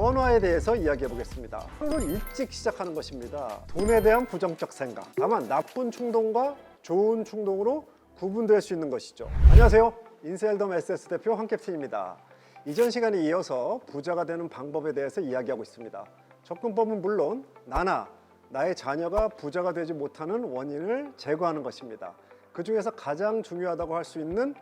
변화에 대해서 이야기해 보겠습니다. 하루를 일찍 시작하는 것입니다. 돈에 대한 부정적 생각. 다만 나쁜 충동과 좋은 충동으로 구분될 수 있는 것이죠. 안녕하세요. 인셀덤 SS 대표 황캡틴입니다. 이전 시간에 이어서 부자가 되는 방법에 대해서 이야기하고 있습니다. 접근법은 물론 나나 나의 자녀가 부자가 되지 못하는 원인을 제거하는 것입니다. 그 중에서 가장 중요하다고 할 수 있는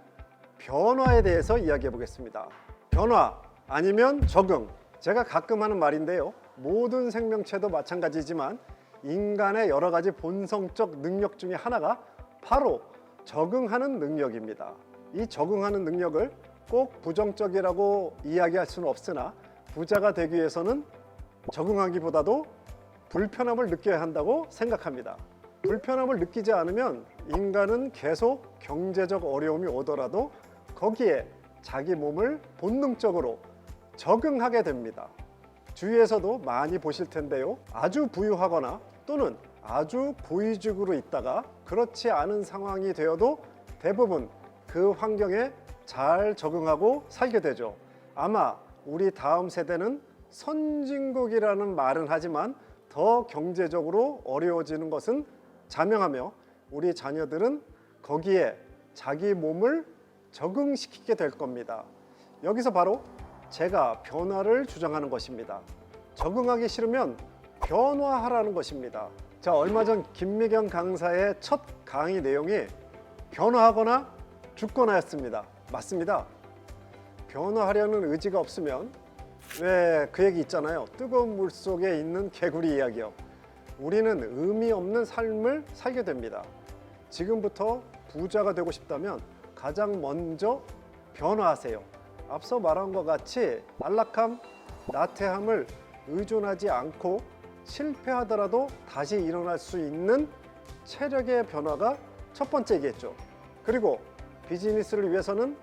변화에 대해서 이야기해 보겠습니다. 변화 아니면 적응. 제가 가끔 하는 말인데요. 모든 생명체도 마찬가지지만 인간의 여러 가지 본성적 능력 중에 하나가 바로 적응하는 능력입니다. 이 적응하는 능력을 꼭 부정적이라고 이야기할 수는 없으나 부자가 되기 위해서는 적응하기보다도 불편함을 느껴야 한다고 생각합니다. 불편함을 느끼지 않으면 인간은 계속 경제적 어려움이 오더라도 거기에 자기 몸을 본능적으로 적응하게 됩니다. 주위에서도 많이 보실 텐데요. 아주 부유하거나 또는 아주 고위직으로 있다가 그렇지 않은 상황이 되어도 대부분 그 환경에 잘 적응하고 살게 되죠. 아마 우리 다음 세대는 선진국이라는 말은 하지만 더 경제적으로 어려워지는 것은 자명하며 우리 자녀들은 거기에 자기 몸을 적응시키게 될 겁니다. 여기서 바로 제가 변화를 주장하는 것입니다. 적응하기 싫으면 변화하라는 것입니다. 자, 얼마 전 김미경 강사의 첫 강의 내용이 변화하거나 죽거나였습니다. 맞습니다. 변화하려는 의지가 없으면 왜 그 얘기 있잖아요. 뜨거운 물 속에 있는 개구리 이야기요. 우리는 의미 없는 삶을 살게 됩니다. 지금부터 부자가 되고 싶다면 가장 먼저 변화하세요. 앞서 말한 것 같이 안락함, 나태함을 의존하지 않고 실패하더라도 다시 일어날 수 있는 체력의 변화가 첫 번째겠죠. 그리고 비즈니스를 위해서는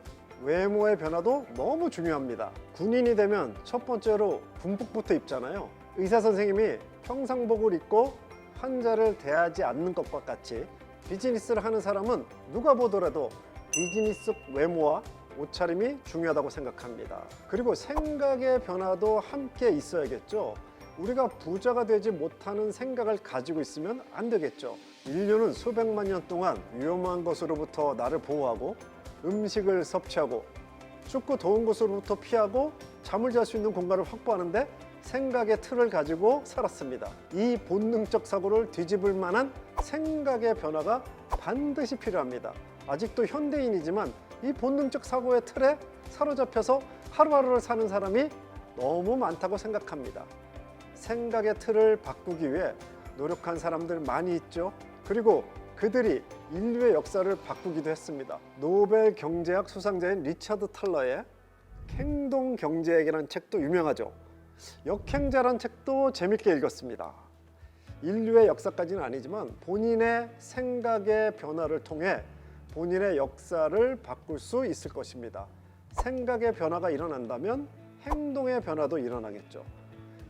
외모의 변화도 너무 중요합니다. 군인이 되면 첫 번째로 군복부터 입잖아요. 의사 선생님이 평상복을 입고 환자를 대하지 않는 것과 같이 비즈니스를 하는 사람은 누가 보더라도 비즈니스 외모와 옷차림이 중요하다고 생각합니다. 그리고 생각의 변화도 함께 있어야겠죠. 우리가 부자가 되지 못하는 생각을 가지고 있으면 안 되겠죠. 인류는 수백만 년 동안 위험한 것으로부터 나를 보호하고 음식을 섭취하고 춥고 더운 곳으로부터 피하고 잠을 잘 수 있는 공간을 확보하는데 생각의 틀을 가지고 살았습니다. 이 본능적 사고를 뒤집을 만한 생각의 변화가 반드시 필요합니다. 아직도 현대인이지만 이 본능적 사고의 틀에 사로잡혀서 하루하루를 사는 사람이 너무 많다고 생각합니다. 생각의 틀을 바꾸기 위해 노력한 사람들 많이 있죠. 그리고 그들이 인류의 역사를 바꾸기도 했습니다. 노벨 경제학 수상자인 리처드 탈러의 행동 경제학이라는 책도 유명하죠. 역행자란 책도 재밌게 읽었습니다. 인류의 역사까지는 아니지만 본인의 생각의 변화를 통해 본인의 역사를 바꿀 수 있을 것입니다. 생각의 변화가 일어난다면 행동의 변화도 일어나겠죠.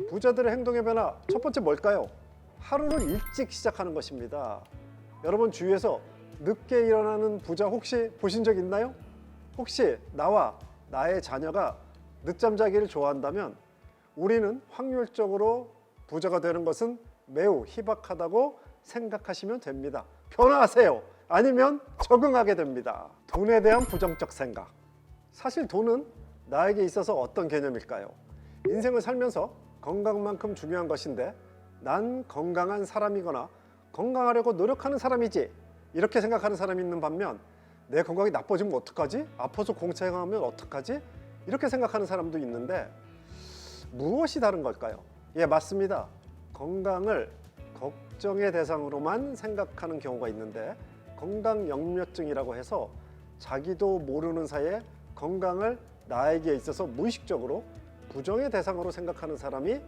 부자들의 행동의 변화 첫 번째 뭘까요? 하루를 일찍 시작하는 것입니다. 여러분 주위에서 늦게 일어나는 부자 혹시 보신 적 있나요? 혹시 나와 나의 자녀가 늦잠 자기를 좋아한다면 우리는 확률적으로 부자가 되는 것은 매우 희박하다고 생각하시면 됩니다. 변화하세요. 아니면 적응하게 됩니다. 돈에 대한 부정적 생각. 사실 돈은 나에게 있어서 어떤 개념일까요? 인생을 살면서 건강만큼 중요한 것인데 난 건강한 사람이거나 건강하려고 노력하는 사람이지 이렇게 생각하는 사람이 있는 반면 내 건강이 나빠지면 어떡하지? 아파서 공차하면 어떡하지? 이렇게 생각하는 사람도 있는데 무엇이 다른 걸까요? 예, 맞습니다. 건강을 걱정의 대상으로만 생각하는 경우가 있는데 건강영묘증이라고 해서 자기도 모르는 사이에 건강을 나에게 있어서 무의식적으로 부정의 대상으로 생각하는 사람이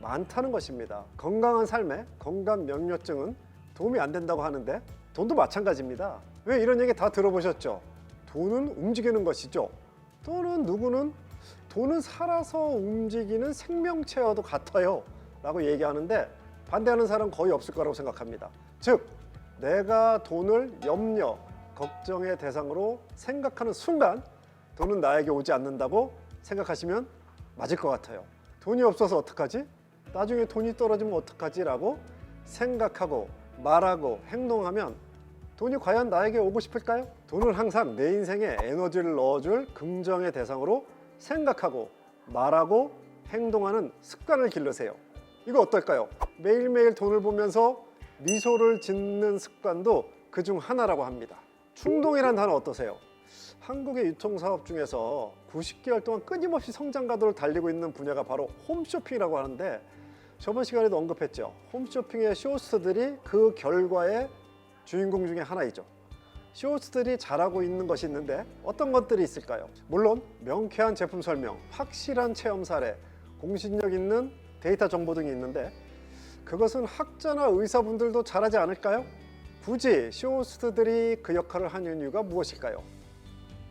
많다는 것입니다. 건강한 삶에 건강명료증은 도움이 안 된다고 하는데 돈도 마찬가지입니다. 왜 이런 얘기 다 들어보셨죠? 돈은 움직이는 것이죠. 또는 누구는 돈은 살아서 움직이는 생명체와도 같아요. 라고 얘기하는데 반대하는 사람 거의 없을 거라고 생각합니다. 즉, 내가 돈을 염려, 걱정의 대상으로 생각하는 순간 돈은 나에게 오지 않는다고 생각하시면 맞을 것 같아요. 돈이 없어서 어떡하지? 나중에 돈이 떨어지면 어떡하지? 라고 생각하고 말하고 행동하면 돈이 과연 나에게 오고 싶을까요? 돈은 항상 내 인생에 에너지를 넣어줄 긍정의 대상으로 생각하고 말하고 행동하는 습관을 기르세요. 이거 어떨까요? 매일매일 돈을 보면서 미소를 짓는 습관도 그중 하나라고 합니다. 충동이란 단어 어떠세요? 한국의 유통사업 중에서 90개월 동안 끊임없이 성장 가도를 달리고 있는 분야가 바로 홈쇼핑이라고 하는데 저번 시간에도 언급했죠. 홈쇼핑의 쇼호스트들이 그 결과의 주인공 중에 하나이죠. 쇼호스트들이 잘하고 있는 것이 있는데 어떤 것들이 있을까요? 물론 명쾌한 제품 설명, 확실한 체험 사례, 공신력 있는 데이터 정보 등이 있는데 그것은 학자나 의사분들도 잘하지 않을까요? 굳이 쇼호스트들이 그 역할을 하는 이유가 무엇일까요?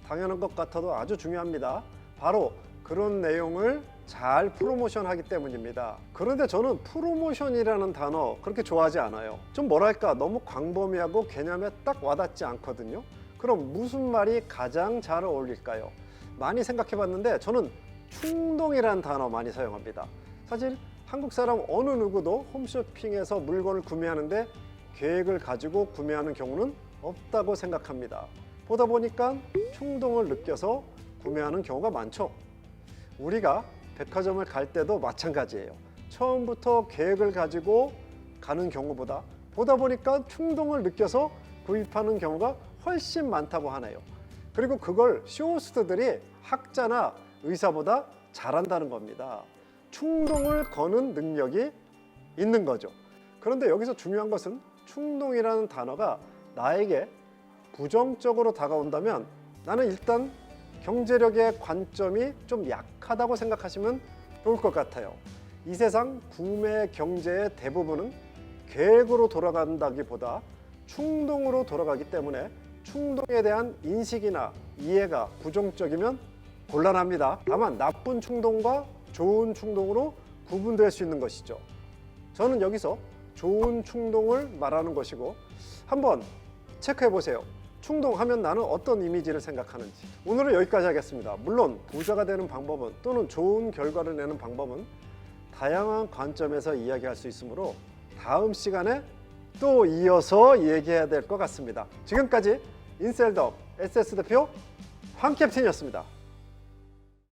당연한 것 같아도 아주 중요합니다. 바로 그런 내용을 잘 프로모션하기 때문입니다. 그런데 저는 프로모션이라는 단어 그렇게 좋아하지 않아요. 좀 뭐랄까 너무 광범위하고 개념에 딱 와닿지 않거든요. 그럼 무슨 말이 가장 잘 어울릴까요? 많이 생각해 봤는데 저는 충동이라는 단어 많이 사용합니다. 사실 한국 사람 어느 누구도 홈쇼핑에서 물건을 구매하는데 계획을 가지고 구매하는 경우는 없다고 생각합니다. 보다 보니까 충동을 느껴서 구매하는 경우가 많죠. 우리가 백화점을 갈 때도 마찬가지예요. 처음부터 계획을 가지고 가는 경우보다 보다 보니까 충동을 느껴서 구입하는 경우가 훨씬 많다고 하네요. 그리고 그걸 쇼호스트들이 학자나 의사보다 잘한다는 겁니다. 충동을 거는 능력이 있는 거죠. 그런데 여기서 중요한 것은 충동이라는 단어가 나에게 부정적으로 다가온다면 나는 일단 경제력의 관점이 좀 약하다고 생각하시면 좋을 것 같아요. 이 세상 구매 경제의 대부분은 계획으로 돌아간다기보다 충동으로 돌아가기 때문에 충동에 대한 인식이나 이해가 부정적이면 곤란합니다. 다만 나쁜 충동과 좋은 충동으로 구분될 수 있는 것이죠. 저는 여기서 좋은 충동을 말하는 것이고 한번 체크해 보세요. 충동하면 나는 어떤 이미지를 생각하는지. 오늘은 여기까지 하겠습니다. 물론 부자가 되는 방법은 또는 좋은 결과를 내는 방법은 다양한 관점에서 이야기할 수 있으므로 다음 시간에 또 이어서 얘기해야 될 것 같습니다. 지금까지 인셀더 SS 대표 황 캡틴이었습니다.